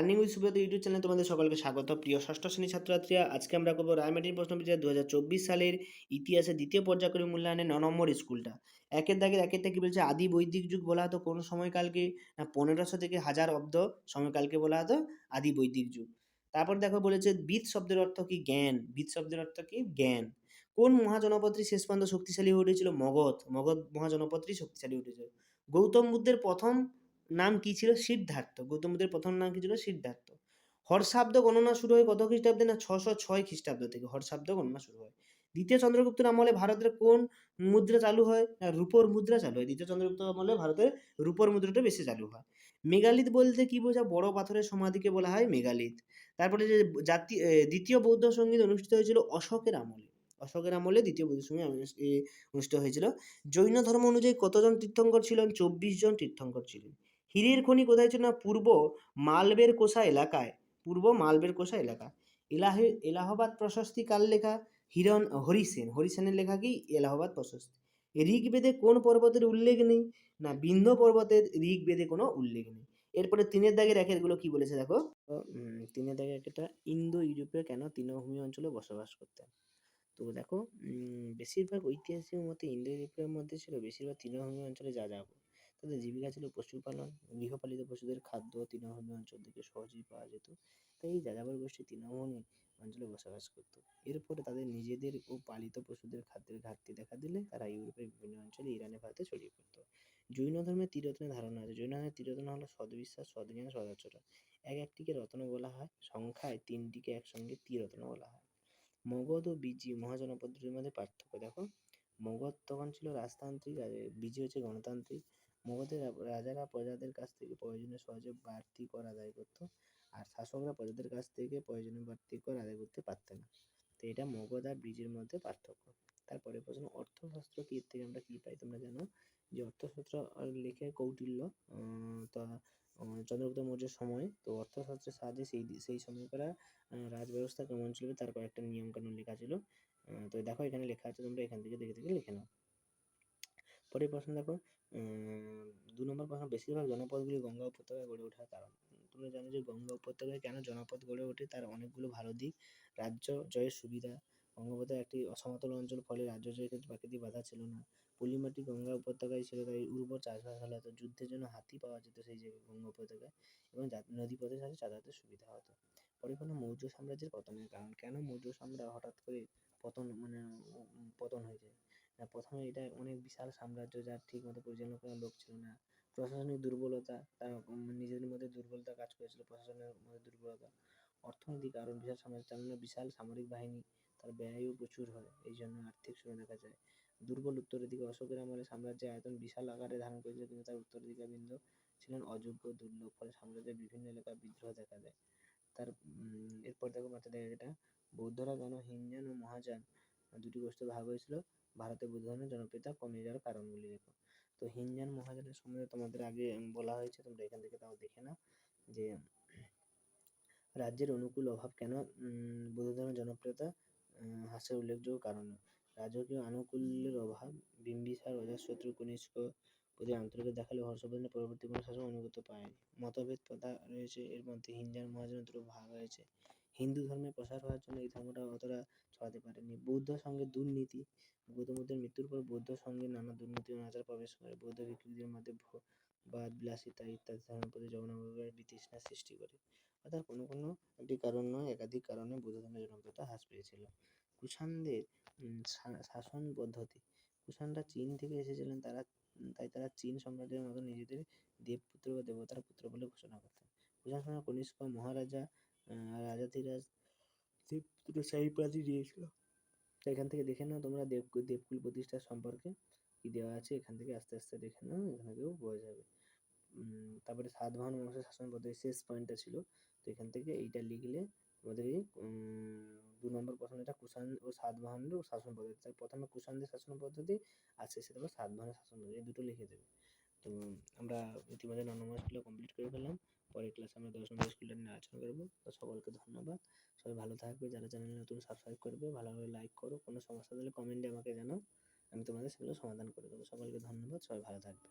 Learning with Subrata YouTube চ্যানেলে তোমাদের সকলকে স্বাগত। প্রিয় ষষ্ঠ শ্রেণি ছাত্রছাত্রীরা, আজকে আমরা করব রায়মাটির প্রশ্ন বিচার দু হাজার চব্বিশ সালের ইতিহাসে দ্বিতীয় পর্যায়ক্রমিক মূল্যায়নে ন নম্বর স্কুলটা। একের দাগের একেরটা কি বলছে? আদি বৈদিক যুগ বলা হতো কোন সময়কালকে, না পনেরোশো থেকে হাজার অব্দ সময়কালকে বলা হতো আদি বৈদিক যুগ। তারপর দেখো বলেছে, বিদ শব্দের অর্থ কি? জ্ঞান। বিদ শব্দের অর্থ কি? জ্ঞান। কোন মহাজনপদটি শেষ পর্যন্ত শক্তিশালী হয়ে উঠেছিল? মগধ। মগধ মহাজনপদটি শক্তিশালী উঠেছিল। গৌতম বুদ্ধের প্রথম নাম কি ছিল? সিদ্ধার্থ। গৌতম বুদ্ধের প্রথম নাম কি ছিল? সিদ্ধার্থ। হর্ষাব্দ গণনা শুরু হয় কত খ্রিস্টাব্দে না ছশো ছয় খ্রিস্টাব্দ থেকে হর্ষাব্দ গণনা শুরু হয়। দ্বিতীয় চন্দ্রগুপ্তের আমলে ভারতের কোন মুদ্রা চালু হয়? না, রূপোর মুদ্রা চালু হয়। দ্বিতীয় চন্দ্রগুপ্ত আমলে ভারতের রূপোর মুদ্রাটা বেশি চালু হয়। মেগালিথ বলতে কি বোঝা বড় পাথরের সমাধিকে বলা হয় মেগালিথ তারপরে যে জাতি দ্বিতীয় বৌদ্ধ সংগীত অনুষ্ঠিত হয়েছিল অশোকের আমলে। অশোকের আমলে দ্বিতীয় বৌদ্ধ সংগীত অনু- অনুষ্ঠিত হয়েছিল। জৈন ধর্ম অনুযায়ী কতজন তীর্থঙ্কর ছিলেন? চব্বিশ জন তীর্থঙ্কর ছিলেন। হীরের খনি কোথায় ছিল না? পূর্ব মালবের কোষা এলাকায়। পূর্ব মালবের কোষা এলাকা। এলাহে, এলাহাবাদ প্রশস্তি কার লেখা? হিরণ, হরিসেন। হরিসেনের লেখা কি? এলাহাবাদ প্রশস্তি। ঋগ্বেদে কোন পর্বতের উল্লেখ নেই? না বিন্ধ পর্বতের ঋগ্বেদে কোনো উল্লেখ নেই। এরপরে তিনের দাগের একেরগুলো কি বলেছে দেখো? তিনের দাগের একটা ইন্দো ইউরোপীয় কেন তৃণভূমি অঞ্চলে বসবাস করতেন? তো দেখো বেশিরভাগ ঐতিহাসিক মতে ইন্দো ইউরোপের মধ্যে ছিল বেশিরভাগ তৃণভূমি অঞ্চলে যা যাব তাদের জীবিকা ছিল পশুপালন, গৃহপালিত পশুদের খাদ্য তৃণভূমি অঞ্চল থেকে সহজেই পাওয়া যেত। তাই এই যাযাবর গোষ্ঠী তৃণভূমি অঞ্চলে বসবাস করত। এরপরে তাদের নিজেদের ও পালিত পশুদের খাদ্যের ঘাটতি দেখা দিলে তারা ইউরোপের বিভিন্ন অঞ্চলে ইরানে, ভারতে ছড়িয়ে পড়ত। জৈন ধর্মের ত্রিরত্নের ধারণা আছে। জৈন ধর্মের ত্রিরত্ন হলো সদ্বিশ্বাস, সদ্জ্ঞান, সদাচরণ। এক একটিকে রত্ন বলা হয়। সংখ্যায় তিনটিকে একসঙ্গে ত্রিরত্ন বলা হয়। মগধ ও বিজি মহাজনপদ্ধতির মধ্যে পার্থক্য দেখো। মগধ তখন ছিল রাজতান্ত্রিক, আর বিজি হচ্ছে গণতান্ত্রিক। মগধের রাজারা প্রজাদের কাছ থেকে প্রয়োজনে সহজে বাড়তি কর আদায় করত আর শাসকরা প্রজাদের কাছ থেকে প্রয়োজনীয় বাড়তি কর আদায় করতে পারতেন না। তো এটা মগধ আর ব্রিজের মধ্যে পার্থক্য। তারপরে প্রশ্ন অর্থশাস্ত্র কি? থেকে আমরা কি পাই তোমরা জানো? যে অর্থশাস্ত্র লেখে কৌটিল্য চন্দ্রগুপ্ত মৌর্যের সময়। তো অর্থশাস্ত্রের সাহায্যে সেই সেই সময়কার আহ, রাজ ব্যবস্থা কেমন ছিল কয়েকটা নিয়ম কানুন লেখা ছিল। তো দেখো এখানে লেখা আছে তোমরা এখান থেকে দেখে দেখে লিখে নাও। পরের প্রশ্ন দেখো দু নম্বর প্রশ্ন, বেশিরভাগ জনপদগুলি গঙ্গা উপত্যকায় গড়ে ওঠার কারণ। তোমরা জানো যে গঙ্গা উপত্যকায় কেন জনপদ গড়ে ওঠে? তার অনেকগুলো ভালো দিক। রাজ্য জয়ের সুবিধা। বঙ্গোপত্যকা একটি অসমতল অঞ্চল, ফলে রাজ্য জয়ের ক্ষেত্রে প্রাকৃতিক বাধা ছিল না। পলিমাটি গঙ্গা উপত্যকায় ছিল, তাই উর্বর চাষবাস ভালো হতো যুদ্ধের জন্য হাতি পাওয়া যেত সেই জায়গায় গঙ্গা উপত্যকায়, এবং নদীপথের সাথে যাতায়াতের সুবিধা হতো। পরে কোনো মৌর্য সাম্রাজ্যের পতনের কারণ। কেন মৌর্য সাম্রাজ্য হঠাৎ করে পতন মানে পতন হয়ে না প্রথমে এটা অনেক বিশাল সাম্রাজ্য যার ঠিক মতো পরিচালনা করার লোক ছিল না। প্রশাসনিক দুর্বলতা, তার নিজেদের মধ্যে দুর্বলতা কাজ করেছিল, প্রশাসনের মধ্যে দুর্বলতা। অর্থনৈতিক কারণ, বিশাল সাম্রাজ্য চালানো বিশাল সামরিক বাহিনী, তার ব্যয়ও প্রচুর হয় এই জন্য আর্থিক সুবিধা দেখা যায়। দুর্বল উত্তরের দিকে অশোকের আমলে সাম্রাজ্যের আয়তন বিশাল আকারে ধারণ করেছিল, কিন্তু তার উত্তরাধিকারবৃন্দ ছিলেন অযোগ্য, দুর্লভ, ফলে সাম্রাজ্যের বিভিন্ন এলাকায় বিদ্রোহ দেখা দেয়। তার এরপর দেখো মাথায় দেখা এটা, বৌদ্ধরা কেন হিনজান ও মহাযান দুটি গোষ্ঠী ভাগ হয়েছিল ভারতে বুদ্ধ ধর্মের জনপ্রিয়তা কমে যাওয়ার কারণগুলি দেখো। তো হিনজান মহাজানের সম্বন্ধে তোমাদের আগে বলা হয়েছে তোমরা এখান থেকে তাও দেখে নাও যে রাজ্যের অনুকূল অভাব কেন বৌদ্ধ ধর্মের জনপ্রিয়তা উম, হ্রাসের উল্লেখযোগ্য কারণ রাজকীয় আনুকূল্যের অভাব বিম্বিসার অজাতশত্রু কনিষ্ক প্রতি আন্তরিকতা দেখালে হর্ষবর্ধনের পরবর্তী কোনো শাসন অনুগত পায়নি। মতভেদ কথা রয়েছে এর মধ্যে হিনজান মহাজানের দুটো ভাগ হয়েছে হিন্দু ধর্মের প্রসার হওয়ার জন্য এই ধর্মটা অতটা ছড়াতে পারেনি। বৌদ্ধ সঙ্গে দুর্নীতি গৌতম বুদ্ধের মৃত্যুর পর বৌদ্ধ সঙ্গে নানা দুর্নীতি অনাচার প্রবেশ করে। বৌদ্ধ ভিক্ষুকদের মধ্যে বাদ, বিলাসিতা ইত্যাদি ধর্মের প্রতি জগন্নাথের বিতৃষ্ণা সৃষ্টি করে। অর্থাৎ কোনো কোনো একটি কারণ নয়, একাধিক কারণে বৌদ্ধ ধর্মের জনপ্রিয়তা হ্রাস পেয়েছিল। কুষাণদের শাসন পদ্ধতি। কুষাণরা চীন থেকে এসেছিলেন, তারা, তাই তারা চীন সম্রাটের মতো নিজেদের দেবপুত্র বা দেবতার পুত্র বলে ঘোষণা করতেন। কুষাণ সম্রাট কনিষ্ক মহারাজা রাজাধিরাজ দেবপুত্র সেই উপাধি দিয়েছিল। তো এখান থেকে দেখে নাও তোমরা দেব, দেবকুল প্রতিষ্ঠার সম্পর্কে কি দেওয়া আছে। এখান থেকে আস্তে আস্তে দেখে নাও, এখান থেকেও বোঝা যাবে। তারপরে সাতবাহন বংশের শাসন পদ্ধতি শেষ পয়েন্টটা ছিল। তো এখান থেকে এইটা লিখলে তোমাদের এই দু নম্বর প্রশ্ন এটা কুষাণ ও সাতবাহনের শাসন পদ্ধতি। তাই প্রথমে কুষাণদের শাসন পদ্ধতি আর শেষে তারপর সাতবাহনের শাসন পদ্ধতি দুটো লিখে দেবে। তো আমরা ইতিমধ্যে ন নম্বর কমপ্লিট করে ফেললাম। পরের ক্লাসে আমরা দশ নম্বর স্কুলটা নিয়ে আলোচনা করব। তো সকলকে ধন্যবাদ। সবাই ভালো থাকবে। যারা চ্যানেলে নতুন সাবস্ক্রাইব করবে, ভালোভাবে লাইক করো। কোনো সমস্যা হলে কমেন্টে আমাকে জানাও। আমি তোমাদের সেগুলো সমাধান করে দেবো। সকলকে ধন্যবাদ। সবাই ভালো থাকবে।